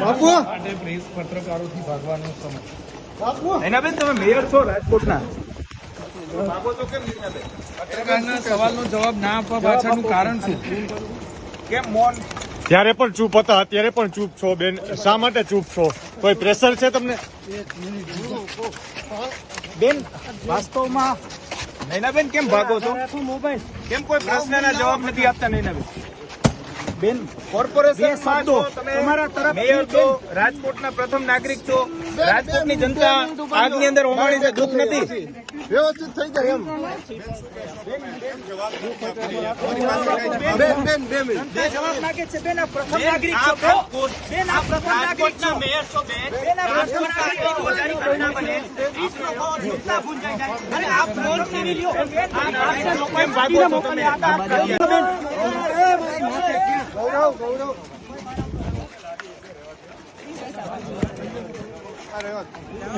બાપુ. પત્રકારોથી ભાગવાનો સમય બાપુ તમે મેયર છો રાજકોટના. પત્રકારના સવાલનો જવાબ ના આપવા પાછળનું કારણ શું કેમ મૌન? ત્યારે પણ ચૂપ હતા અત્યારે પણ ચૂપ છો બેન. શા માટે ચૂપ છો? કોઈ પ્રેશર છે તમને? બેન વાસ્તવમાં નૈનાબેન કેમ ભાગો છો? મોબાઈલ. કેમ કોઈ પ્રશ્નના જવાબ નથી આપતા નૈનાબેન? બેન કોર્પોરેશન શબ્દો તમારા તરફ મેયર છો. રાજકોટના પ્રથમ નાગરિક છો. રાજકોટની જનતા આગની અંદર હોમાણી છે દુઃખ નથી. વ્યવસ્થિત થઈ જાય એમ. બેન બેન બે મિનિટ જવાબ માંગે છે બેન આ પ્રથમ નાગરિક છો બેન. આ પ્રથમ નાગરિક છો. મેયર છો બેન. બેન આ પ્રથમ નાગરિક છો જારી ઘટના બને. ત્રીસ લોકો જૂતા ભૂંજાઈ જાય અરે આ ફોન છીની લ્યો બેન આ લોકોએ ભાગીને મોકલી આ બેન. ગૌરવ.